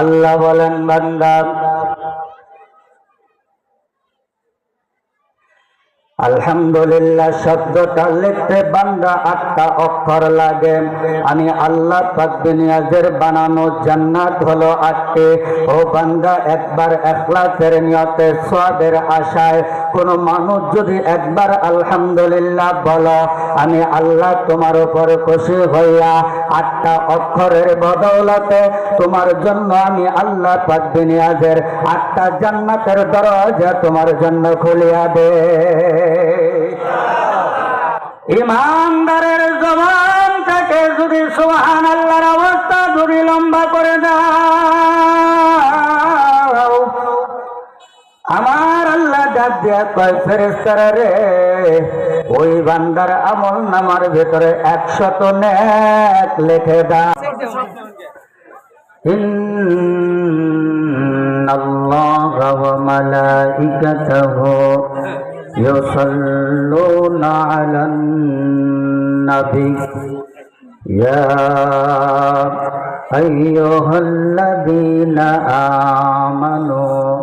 আল্লাহ বলেন, বান্দা, আলহামদুলিল্লাহ শব্দটা লিখতে বান্দা আটটা অক্ষর লাগে। আমি আল্লাহ পাক দুনিয়াজের বানানো জান্নাত হলো আটটি। ও বান্দা, একবার এখলাসের নিয়তে সোয়াবের আশায় কোন মানুষ যদি একবার আলহামদুলিল্লাহ বলো, আমি আল্লাহ তোমার উপর খুশি হইয়া আটটা অক্ষরের বদৌলতে তোমার জন্য আমি আল্লাহ পাক দুনিয়াদের আটটা জান্নাতের দরজা তোমার জন্য খুলিয়া দে। ইমানদারের জবান থেকে যদি সুহান আল্লাহর অবস্থা যদি লম্বা করে দাও। ডাক দিয়া কয় ফেরেস্তারা রে ওই বান্দার আমল নামার ভেতরে একশত নেক লিখে দাও إن الله وملائكته يصلون على النبي يا أيها الذين آمنوا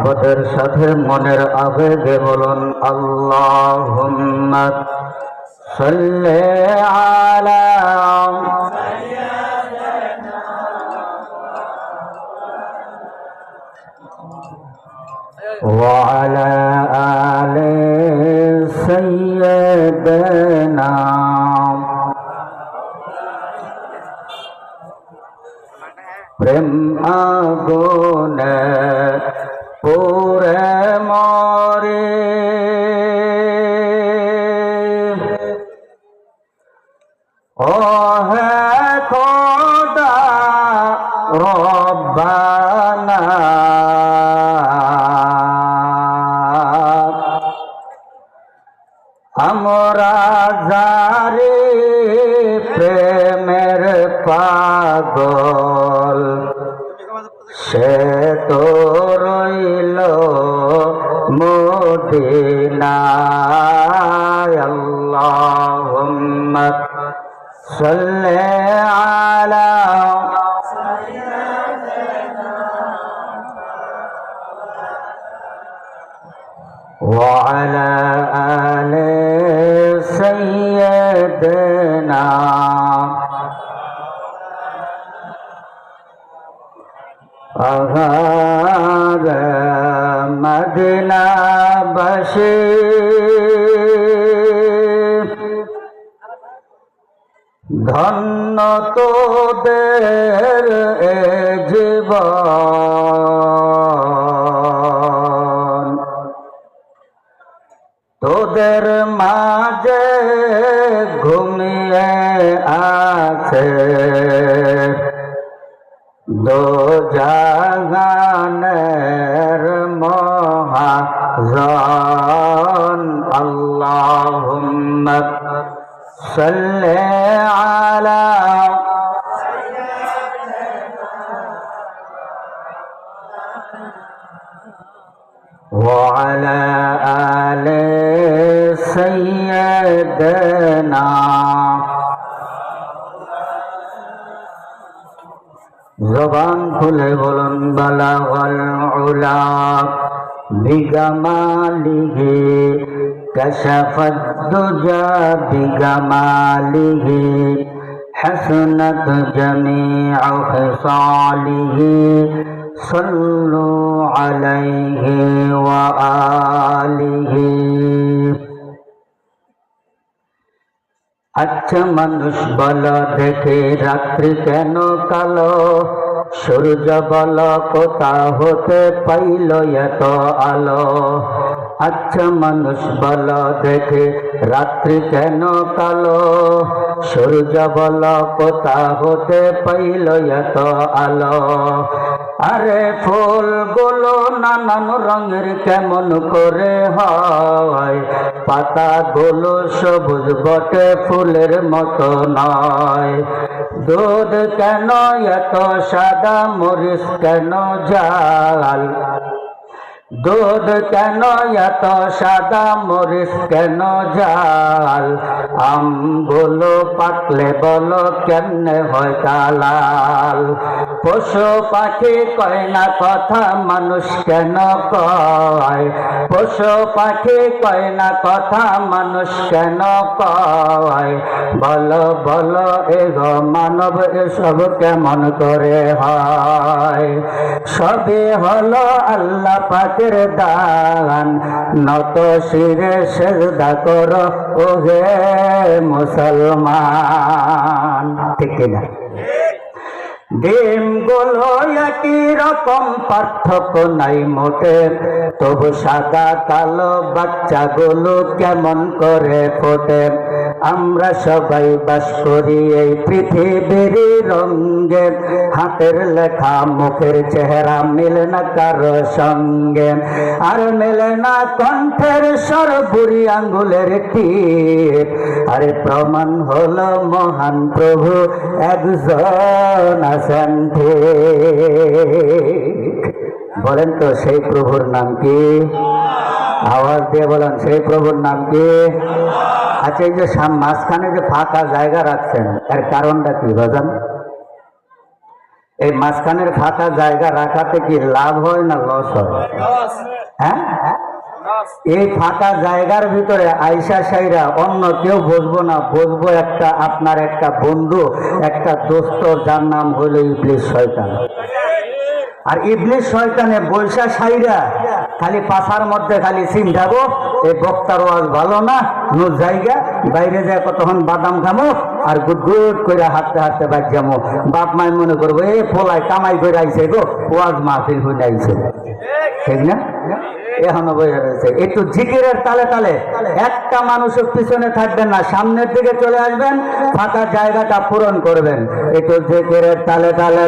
মোহাব্বতের সাথে মনের আবেগে বলুন আল্লাহ সাল্লে আলা وعلى آل سيدنا প্রেম আগুনে আল্লাহুম্মা সাল্লি আলা মদিনা বসে ধন্য তোদের জীবন তোদের মাঝে ঘুমিয়ে আছে দো জাগানের মহাজন আল্লাহুম্মা সাল্লি আলা وعلى آل سيدنا জবান খুলে বলুন বালাগল উলা বিগমালিহি كشفت الدجى بجماله حسنت جميع خصاله صلوا عليه وآله আচ্ছা মানুষ বল দেখে রাত্রি কেন কালো সূর্য বল কোথা হতে পাইল এত আলো? আচ্ছা মানুষ বল, দেখে রাত্রি কেন কালো? সূর্য বল কোথা হতে পাইল এত আলো? আরে ফুলগুলো নানান রঙের কেমন করে হয়? পাতাগুলো সবুজ বটে ফুলের মতো নয়। দুধ কেন এত সাদা মরিচ কেন জাল? দুধ কেন এত সাদা মরিচ কেন জাল? আমগুলো পাকলে বলো কেমনে হয় কালাল পশু পাখি কয় না কথা, মানুষ কেন কয়? পশু পাখি কয় না কথা, মানুষ কেন কয়? বলো বলো, এগো মানব, এসব কেমন করে হয়? সবে হলো আল্লাহ পাকের দান। নত শিরে সেজদা করো, ওহে মুসলমান। ঠিক কিনা গোলো একই রকম, পার্থক্য নাই মোটে। তবু সাদা কালো বাচ্চা গোলো কেমন করে ফোটে। আমরা সবাই বাস করি এই পৃথিবীর রঙ্গে হাতের লেখা, মুখের চেহারা মিলে না কারও সঙ্গে। আর মেলে না কণ্ঠের বুড়ি আঙ্গুলের টিপ আরে প্রমাণ হলো মহান প্রভু, একজন আছেন বলেন তো, সেই প্রভুর নাম কি? আওয়াজ দিয়ে বলেন, সেই প্রভুর নাম কি? আচ্ছা এই যে মাঝখানে যে ফাঁকা জায়গা রাখছেন এর কারণটা কি বাজান? এই মাঝখানের ফাঁকা জায়গা রাখাতে কি লাভ হয় না লস হয়? হ্যাঁ? এই ফাঁকা জায়গার ভিতরে আইসা সাইরা অন্য কেউ বসবো না বসবো একটা আপনার একটা বন্ধু একটা দোস্ত যার নাম হইল ইবলিশ শয়তান। আর ইবলিশ শয়তানে বৈশা সাইরা, খালি পাশার মধ্যে খালি সিম চিন্তাবো এই বক্তার ওয়াজ ভালো না নো জায়গা, বাইরে যায় কতক্ষণ বাদাম খামো আর গুড গুড করে হাঁটতে হাঁটতে বাইক যাব বাপ মায় মনে করব, এ পোলায় কামাই করে আইসে গো। ওয়াজ মাহফিল হয়ে আইছে ঠিক না? একটু তালে তালে। একটা মানুষের পিছনে থাকবেন না, সামনের দিকে চলে আসবেন, ফাঁকা জায়গাটা পূরণ করবেন। একটু তালে তালে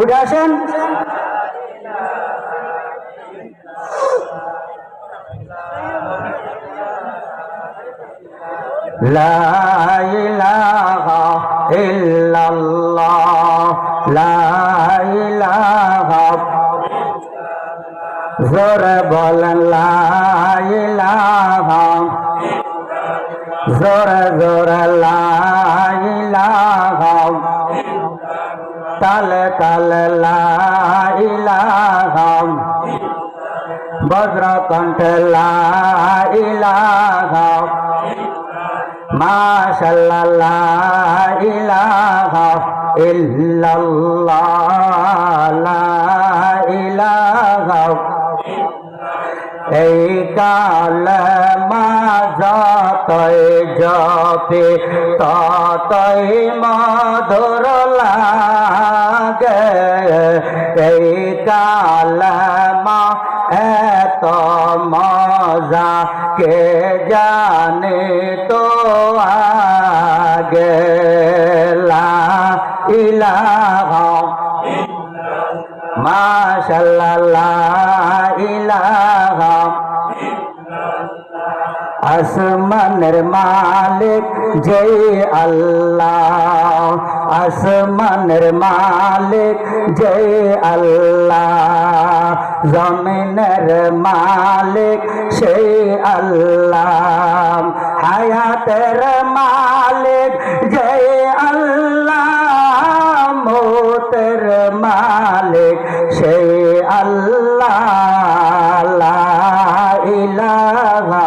উঠে আসেন। লা ইল্লাল্লাহ, লা ইলাহা জোরে বলেন, লা ইলাহা জোরে জোরে, লা ইলাহা তালে তালে, লা ইলাহা বজ্র কণ্ঠে লা ইলাহা মাশাল্লাহ ইলাহা ইল্লাল্লাহ লা ইলাহা এই কালমা যতই জপে ততই মধুর লাগে এই কালমা এত মজা কে জানে তো আগে? ইলাহা মাশাল্লাহ ইলাহা আসমানের মালিক যে আল্লাহ। আসমানের মালিক যে আল্লাহ, জমিনের মালিক সেই আল্লাহ, হায়াতের মালিক যে আল্লাহ, মৌতের মালিক সেই আল্লাহ ইলাহা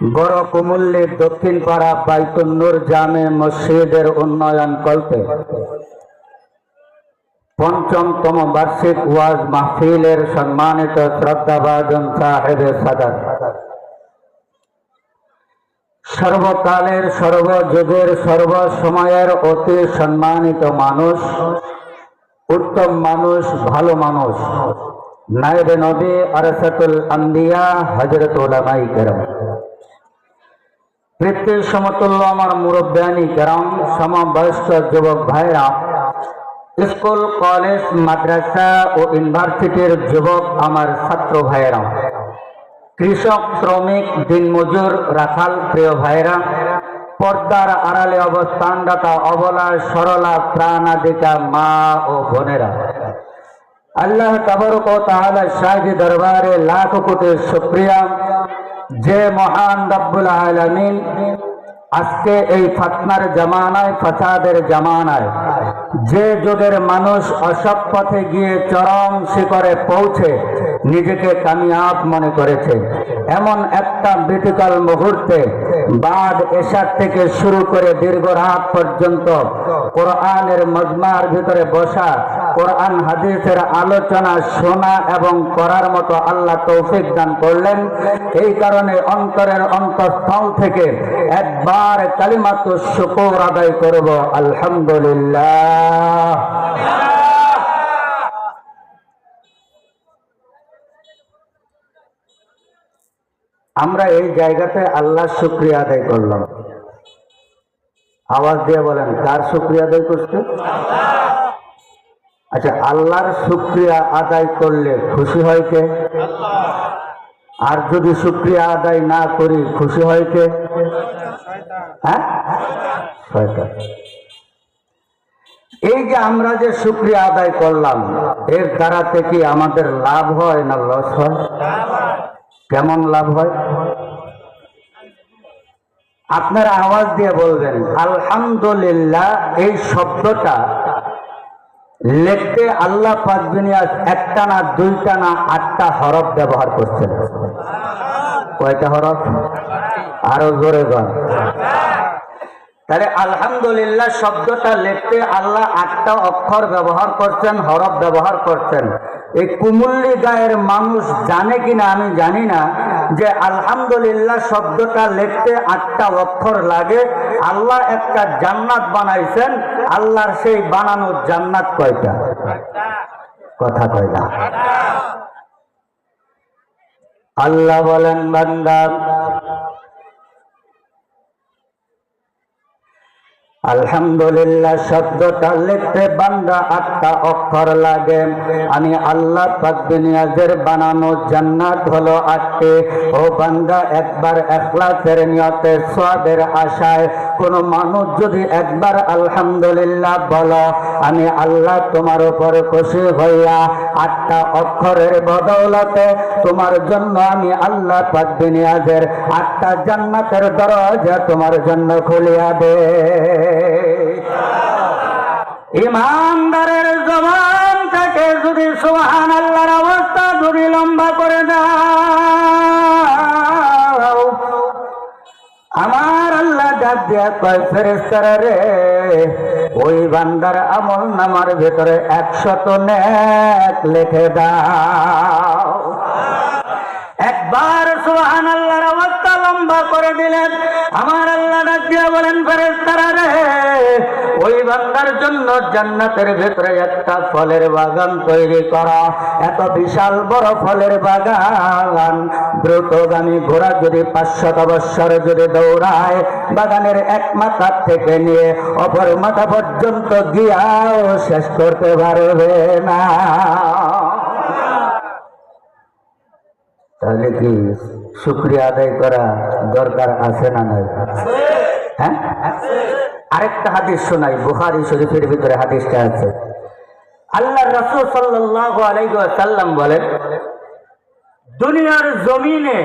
বড় কুমুল্লির দক্ষিণ পাড়া বাইতুন্নুর জামে মসজিদের উন্নয়ন কল্পে। পঞ্চমতম বার্ষিক ওয়াজ মাহফিলের সম্মানিত শ্রদ্ধাভাজন সাহেবে সাদাত। সর্বকালের সর্বযুগের সর্বসময়ের অতি সম্মানিত মানুষ, উত্তম মানুষ, ভালো মানুষ, নায়েবে নবী আরসাতুল আম্বিয়া হজরত ওলামাই কেরাম। পৃথিবীর সমতুল্য আমার মুরব্বানি কেরাম, সমবয়স্ক যুবক ভাইরা স্কুল, কলেজ, মাদ্রাসা ও ইউনিভার্সিটির যুবক আমার ছাত্র ভাইয়েরা, কৃষক, শ্রমিক, দিনমজুর, রাখাল প্রিয় ভাইরা পর্দার আড়ালে অবস্থানদাতা অবলা, সরলা প্রাণাদিকা মা ও বোনেরা, আল্লাহ তাবরক ও তাআলা শাহী দরবারে লাখ কোটি শুকরিয়া যে মহান রব্বুল আলমিন আজকে এই ফাতনার জামানায়, ফাসাদের জামানায়, যে যুগের মানুষ অসৎ পথে গিয়ে চরম শিখরে পৌঁছে নিজেকে কামিয়াব মনে করেছে। এমন একটা বিতিকাল মুহূর্তে বাদ এশার থেকে শুরু করে দীর্ঘ রাত পর্যন্ত কোরআনের মজমার ভিতরে বসা, কোরআন, হাদিসের আলোচনা শোনা এবং করার মতো আল্লাহ তৌফিক দান করলেন। এই কারণে অন্তরের অন্তঃস্থল থেকে একবার কালিমাত শুকুর আদায় করব। আলহামদুলিল্লাহ। আমরা এই জায়গাতে আল্লাহ শুক্রিয়া আদায় করলাম। আওয়াজ দিয়ে বলেন, কার শুক্রিয়া আদায় করছে? আচ্ছা আল্লাহর শুক্রিয়া আদায় করলে খুশি হয় কে? আর যদি শুক্রিয়া আদায় না করি, খুশি হয় কে? হ্যাঁ। এই যে আমরা যে শুক্রিয়া আদায় করলাম, এর দ্বারাতে কি আমাদের লাভ হয় না লস হয়? কেমন লাভ হয়? আপনারা আওয়াজ দিয়ে বলবেন, আলহামদুলিল্লাহ, এই শব্দটা লিখতে আল্লাহ পাক দুনিয়া একটা না দুইটা না আটটা হরফ ব্যবহার করছেন। কয়টা হরফ? আরও জোরে গন তাহলে আলহামদুলিল্লাহ শব্দটা লিখতে আল্লাহ আটটা অক্ষর ব্যবহার করছেন, হরফ ব্যবহার করছেন। এই কুমল্লি গায়ের মানুষ জানে কিনা আমি জানি না যে আলহামদুলিল্লাহ শব্দটা লিখতে আটটা অক্ষর লাগে। আল্লাহ একটা জান্নাত বানাইছেন, আল্লাহর সেই বানানো জান্নাত কয়টা? কথা কয়টা আল্লাহ বলেন, বান্দা আলহামদুলিল্লাহ, শব্দটা লিখতে বান্দা আটটা অক্ষর লাগে। আমি আল্লাহ পাকবিনিয়াজের বানানো জান্নাত হলো আটটি। ও বান্দা, একবার একলাসের নিয়তে সাদের আশায় কোন মানুষ যদি একবার আলহামদুলিল্লাহ বলো, আমি আল্লাহ তোমার উপর খুশি হইয়া আটটা অক্ষরের বদৌলতে তোমার জন্য আমি আল্লাহ পাক আটটা জান্নাতের দরজা তোমার জন্য খুলিয়া দে। ইমানদারের জবান থেকে যদি সুহান আল্লাহর অবস্থা যদি লম্বা করে দাও আমার আল্লাহ রে ওই বান্দার আমল নামার ভেতরে একশত নেক লেখে দাও। একবার অবস্থা লম্বা করে দিলেন। আমার আল্লাহ ডাক দিয়া বলেন ফেরেস্তারা রে, ওই বান্দার জন্য জান্নাতের ভেতরে একটা ফলের বাগান তৈরি করা। এত বিশাল বড় ফলের বাগান। দ্রুতগামী ঘোড়া যদি পাঁচশত বৎসর যদি দৌড়ায়, বাগানের এক মাথা থেকে নিয়ে অপর মাথা পর্যন্ত গিয়াও শেষ করতে পারবে না। তাহলে কি? শুক্রিয়া আদায় করা দরকার আছে না নাই? হ্যাঁ? আরেকটা হাদিস শোনাই বুহারি শরীফের ভিতরে হাদিসটা আছে। আল্লাহ রসুল সাল্লাহ আলাইসাল্লাম বলেন, দুনিয়ার জমিনে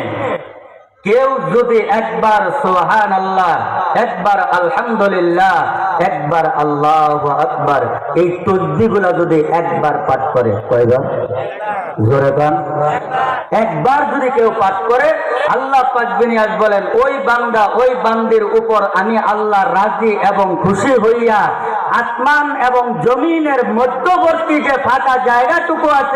কেউ যদি একবার সোহান আল্লাহ একবার আলহামদুলিল্লাহ, একবার আল্লাহ আকবার, এই তসবিগুলা যদি একবার পাঠ করে কয়বার জোরে পান একবার যদি কেউ পাঠ করে, আল্লাহ পাকবিনিয়াজ বলেন, ওই বান্দা, ওই বান্দির উপর আমি আল্লাহ রাজি এবং খুশি হইয়া, আসমান এবং জমিনের মধ্যবর্তী যে ফাঁকা জায়গাটুকু আছে